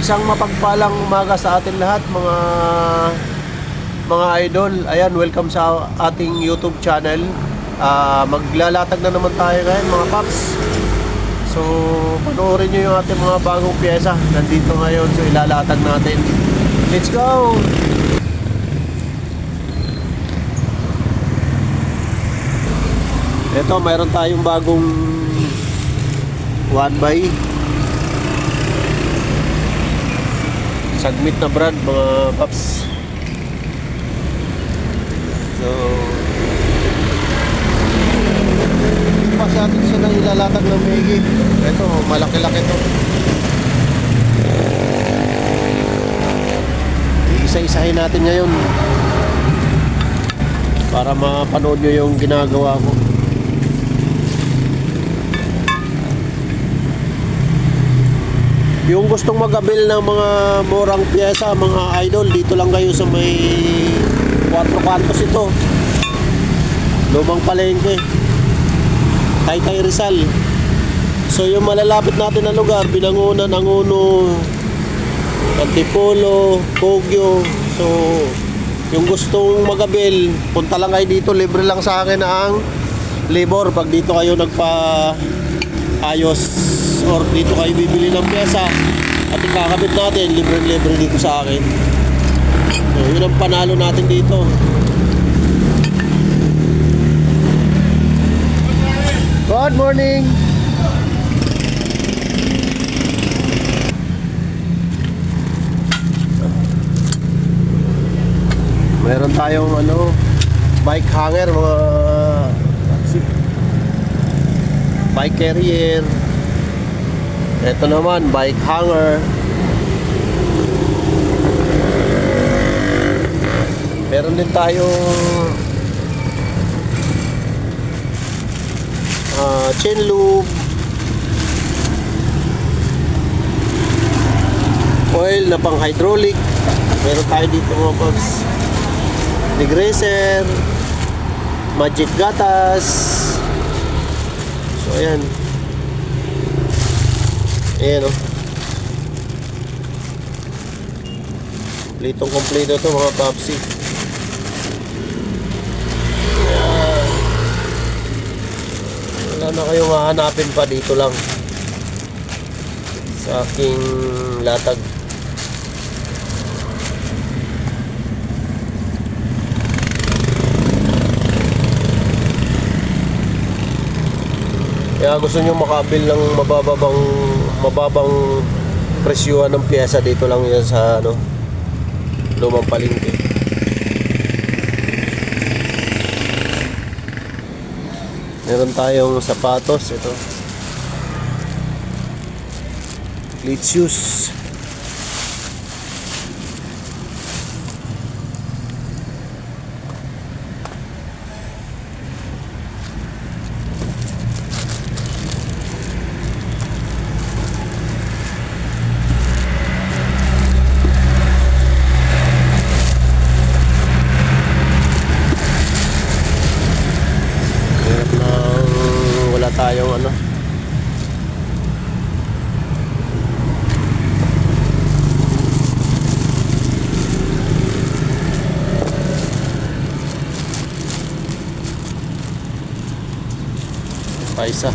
Isang mapagpalang umaga sa atin lahat mga mga idol. Ayan, welcome sa ating YouTube channel. Ah, maglalatag na naman tayo ngayon mga paps. So, panoorin nyo yung ating mga bagong pyesa. Nandito ngayon, so ilalatag natin. Let's go! Ito, mayroon tayong bagong one by Submit na brand mga paps. So, pa sa atin sila ilalatag ng Megi. Ito, malaki-laki to. Isa-isahin natin ngayon para mapanood nyo yung ginagawa ko. Yung gustong mag-abil ng mga murang pyesa, mga idol, dito lang kayo sa may 4 kantos ito. Lumang palengke. Taytay Rizal. So yung malalapit natin na lugar, Binangunan, Nanguno, Antipolo, Kogyo. So yung gustong mag-abil, punta lang kayo dito, libre lang sa akin ang labor pag dito kayo nagpa ayos or dito kayo bibili ng pyesa at ikakabit natin libre-libre dito sa akin. So yun ang panalo natin dito. Good morning. Meron tayong ano bike hanger mga bike carrier ito naman bike hanger. Meron din tayong ah, chain loop oil na pang hydraulic. Meron tayo dito mga paps. Degreaser. Magic gatas. So, ayan. Ayan, oh. Kompletong kompleto to mga papsi. Wala na kayong hahanapin pa dito lang. Sa aking latag. Kaya gusto nyo makabil ng mababang mababang presyuhan ng pyesa dito lang yan sa ano lumang palengke. Meron tayong sapatos ito. Cleat shoes. Kahit lang wala tayong ano. Paisa.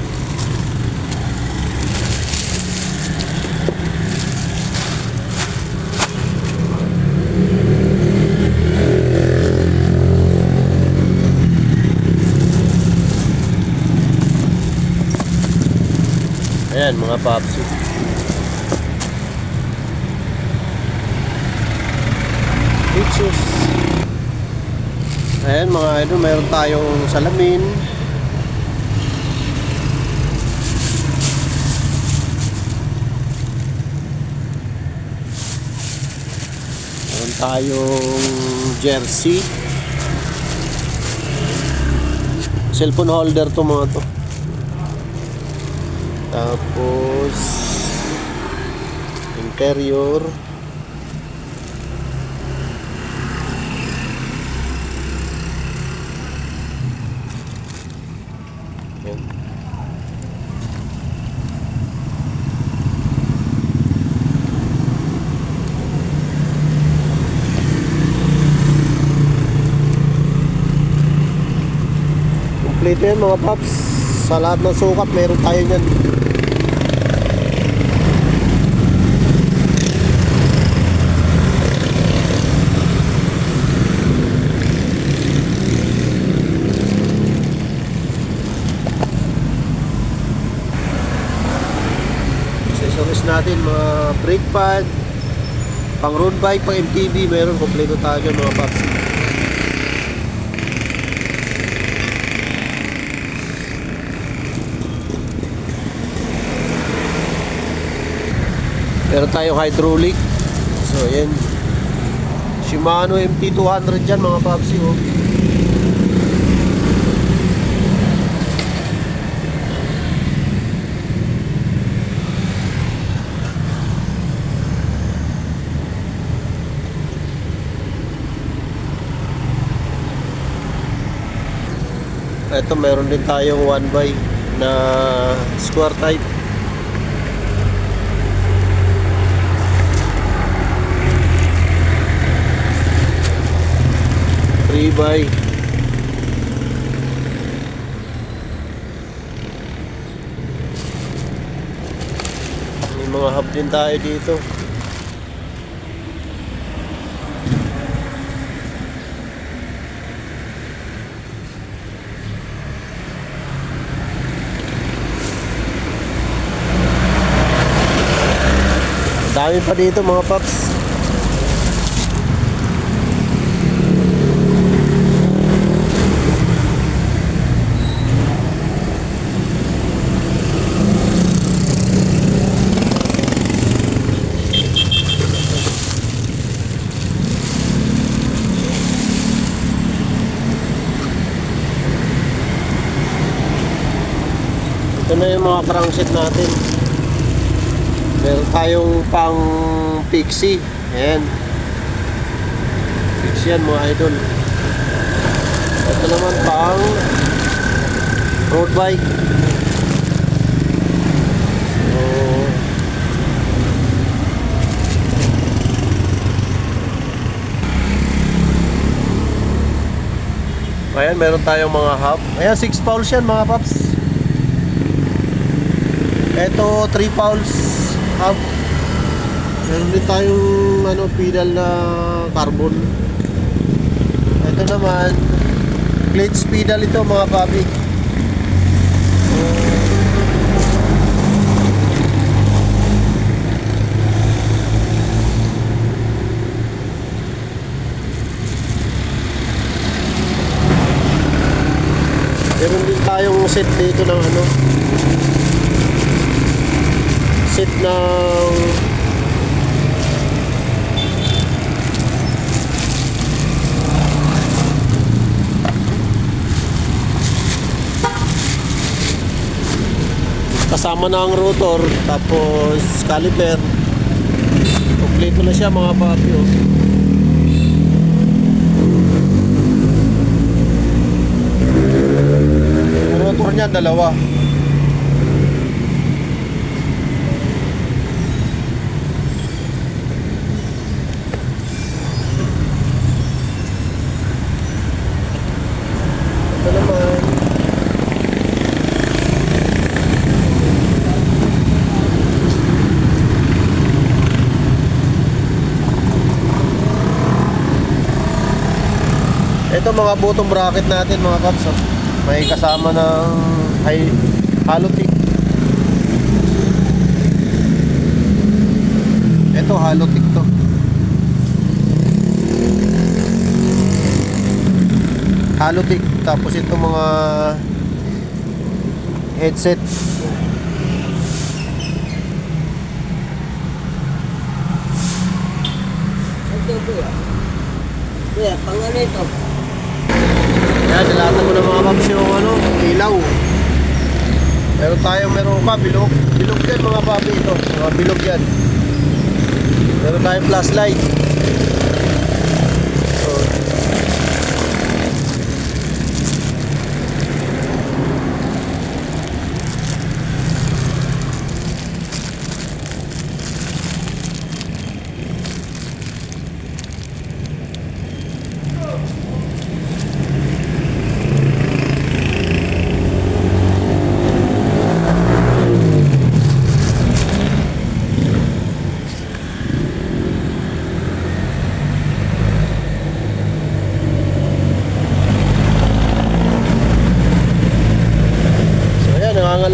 Ayan mga papsi. Pictures. Ayan mga idol, mayroon tayong salamin. Meron tayong jersey. Cellphone holder to mga to tapos interior. Yan. Kompleto yan mga paps. Sa lahat ng sukat meron tayo niyan. Natin mga brake pad pang road bike, pang MTB meron kompleto tayo dyan, mga paps. Meron tayong hydraulic. So ayan Shimano MT200 dyan mga paps oh. Ito meron din tayong one by na square type. Three by. May mga hub din tayo dito. Dami pa dito mga paps. Ito na yung mga crankset natin. Meron tayong pang pixie. Ayan. Pixie yan mga idol. Ito naman pang road bike. So, Ayan, meron tayong mga hub. Ayan, 6 pounds yan mga paps. Ito, 3 pounds hub. Meron din tayong ano, pedal na carbon. Ito naman, clutch pedal ito mga papi. Meron din tayong set dito ng ano, set ng kasama na ang rotor tapos caliper. Kompleto na siya mga papi oh. Rotor niya dalawa Ito naman. Ito mga bottom bracket natin mga kaps. oh. May kasama ng high hollow tip. Ito hollow tip to. Hollow tip. Tapos ito mga headset. Ito, kuya. Kuya, pang ano ito? Yan, nilatan mo ng mga paps yung ano, ilaw. Meron tayong meron pa, bilog. Bilog yan mga papi ito. Mga bilog yan. Meron tayong flashlight. So,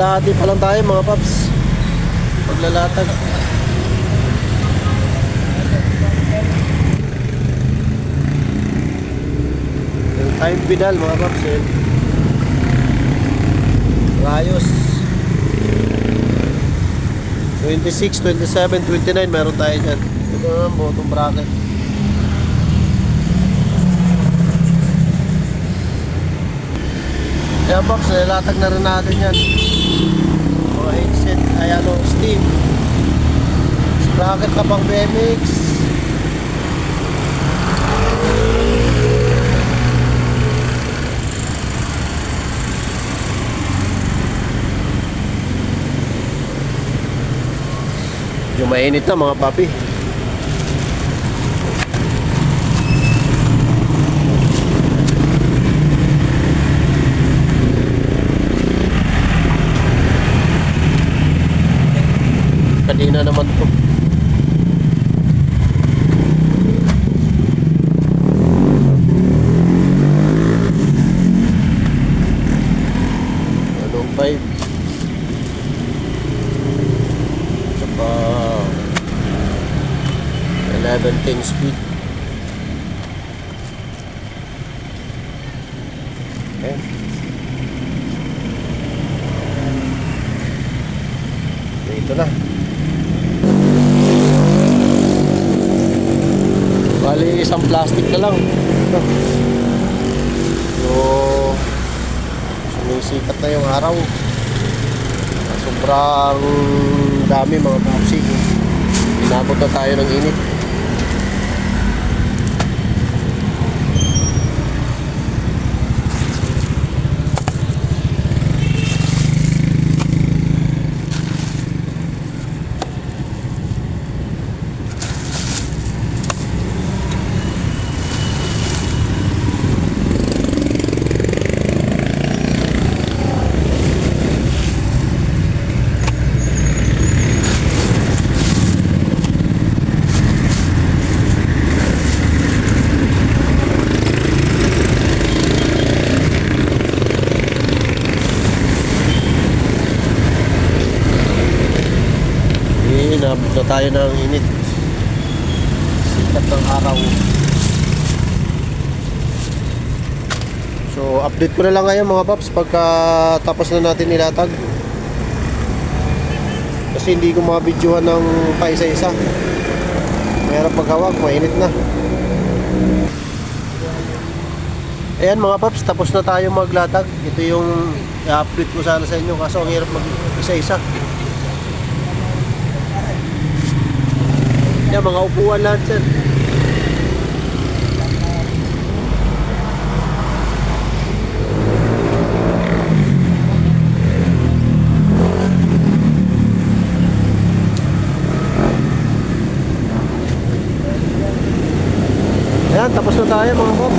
Kalahati pa lang tayo mga paps. Paglalatag. Yung time pedal mga paps eh. Rayos. 26, 27, 29 meron tayo dyan. Ito naman bottom bracket. Kaya box, nilatag na rin natin yan. Ay ano, steam. Sprocket ka pang BMX. Medyo mainit na mga papi. Kanina naman to. Anong 5? Tsaka 11 10 speed. Okay. Dito na. Bali, isang plastic na lang. So, sumisikat na yung araw. Sobrang dami mga kapsi. Inabot na tayo ng init. Inabot na tayo ng init. Sikat ng araw. So, update ko na lang ngayon mga paps pagka tapos na natin nilatag. Kasi hindi ko mabidyohan ng paisa-isa. Mahirap maghawak, mainit na. Ayan mga paps, tapos na tayo maglatag. Ito yung i-update ko sana sa inyo kaso ang hirap mag isa-isa. Yan, mga upuan lahat yan. Ayan, tapos na tayo mga box.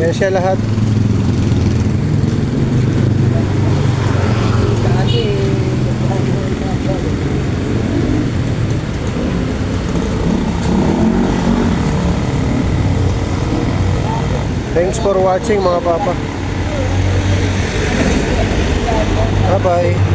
Yan siya lahat. Thanks for watching mga papa. Bye-bye.